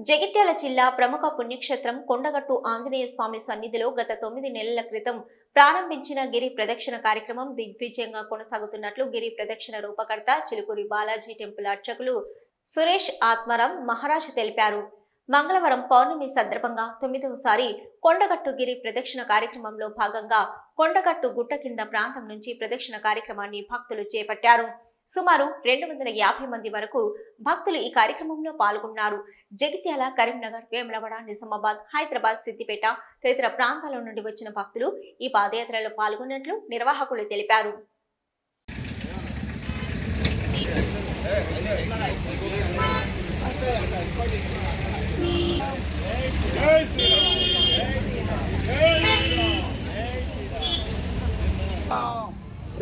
జగిత్యాల జిల్లా ప్రముఖ పుణ్యక్షేత్రం కొండగట్టు ఆంజనేయ స్వామి సన్నిధిలో గత తొమ్మిది నెలల క్రితం ప్రారంభించిన గిరి ప్రదక్షిణ కార్యక్రమం దిగ్విజయంగా కొనసాగుతున్నట్లు గిరి ప్రదక్షిణ రూపకర్త చిలుకూరి బాలాజీ టెంపుల్ అర్చకులు సురేష్ ఆత్మరామ్ మహారాజ్ తెలిపారు. మంగళవారం పౌర్ణమి సందర్భంగా తొమ్మిదవసారి కొండగట్టు గిరి ప్రదక్షిణ కార్యక్రమంలో భాగంగా కొండగట్టు గుట్ట కింద ప్రాంతం నుంచి ప్రదక్షిణ కార్యక్రమాన్ని భక్తులు చేపట్టారు. సుమారు రెండు వందల యాభై మంది వరకు భక్తులు ఈ కార్యక్రమంలో పాల్గొన్నారు. జగిత్యాల కరీంనగర్ వేములవాడ నిజామాబాద్ హైదరాబాద్ సిద్దిపేట తదితర ప్రాంతాల నుండి వచ్చిన భక్తులు ఈ పాదయాత్రలో పాల్గొన్నట్లు నిర్వాహకులు తెలిపారు.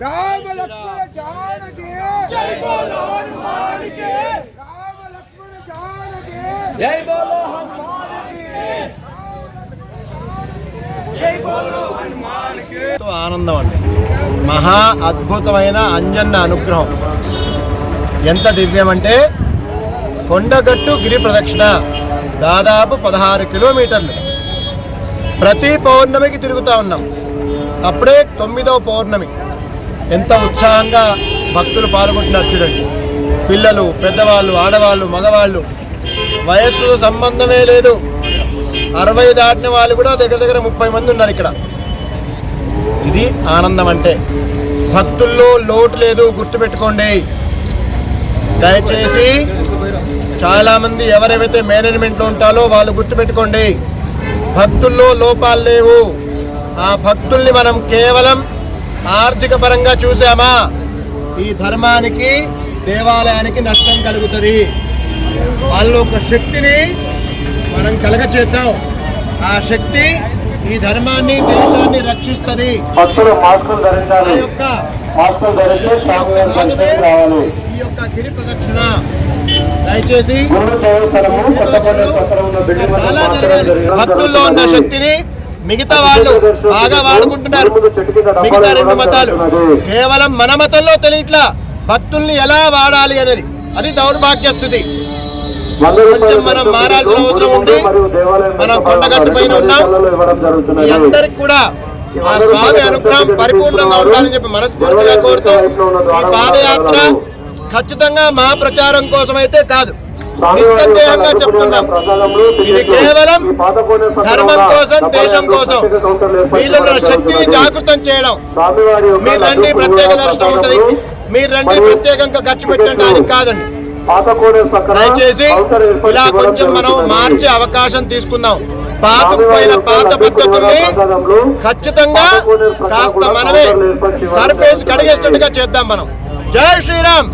రామ లక్ష్మణ జానకి! జై బోలో హనుమాన్ రామ లక్ష్మణ జానకి! జై బోలో హనుమాన్ జై బోలో హనుమాన్ ఆనందం అండి. మహా అద్భుతమైన అంజన్న అనుగ్రహం. ఎంత దివ్యం అంటే కొండగట్టు గిరి ప్రదక్షిణ. దాదాపు పదహారు కిలోమీటర్లు. ప్రతి పౌర్ణమికి తిరుగుతూ ఉన్నాం. అప్పుడే తొమ్మిదవ పౌర్ణమి. ఎంత ఉత్సాహంగా భక్తులు పాల్గొంటున్నారు చూడండి. పిల్లలు పెద్దవాళ్ళు ఆడవాళ్ళు మగవాళ్ళు వయస్సుతో సంబంధమే లేదు. అరవై దాటిన వాళ్ళు కూడా దగ్గర దగ్గర ముప్పై మంది ఉన్నారు ఇక్కడ. ఇది ఆనందం అంటే. భక్తుల్లో లోటు లేదు గుర్తుపెట్టుకోండి. దయచేసి చాలామంది ఎవరెవైతే మేనేజ్మెంట్లో ఉంటారో వాళ్ళు గుర్తుపెట్టుకోండి భక్తుల్లో లోపాలు లేవు. ఆ భక్తుల్ని మనం కేవలం ఆర్థిక పరంగా చూసామా? ఈ ధర్మానికి దేవాలయానికి నష్టం కలుగుతుంది. వాళ్ళ ఒక శక్తిని మనం కలగచేద్దాం. ఆ శక్తి ఈ ధర్మాన్ని దేశాన్ని రక్షిస్తుంది. భక్తులు మాస్కులు ధరించాలి. మాస్కులు స్వామి రావాలి. ఈ యొక్క గిరి ప్రదక్షిణ. దయచేసి భక్తుల్లో ఉన్న శక్తిని మిగతా వాళ్ళు బాగా వాడుకుంటున్నారు. మిగతా రెండు మతాలు. కేవలం మన మతంలో తెలియట్లా భక్తుల్ని ఎలా వాడాలి అనేది. అది దౌర్భాగ్య స్థితి కొంచెం మనం మారాల్సిన అవసరం ఉంది మనం కొండగట్టు పైన ఉన్నాం. అందరికి కూడా ఆ స్వామి అనుగ్రహం పరిపూర్ణంగా ఉండాలని చెప్పి మనస్ఫూర్తిగా కోరుతూ ఈ పాదయాత్ర ఖచ్చితంగా మా ప్రచారం కోసం అయితే కాదు నిస్సందేహంగా చెప్తున్నాం. ఇది కేవలం ధర్మం కోసం దేశం కోసం వీళ్ళలో శక్తిని జాగృతం చేయడం. మీరు రండి ప్రత్యేక దర్శనం ఉంటుంది. మీరు రండి ప్రత్యేకంగా ఖర్చు పెట్టడానికి కాదండి. దయచేసి ఇలా కొంచెం మనం మార్చే అవకాశం తీసుకుందాం. పాతకుపోయిన పాత పద్ధతుల్ని ఖచ్చితంగా కాస్త మనమే సర్ఫేస్ కడిగేసినట్టుగా చేద్దాం మనం. జై శ్రీరామ్!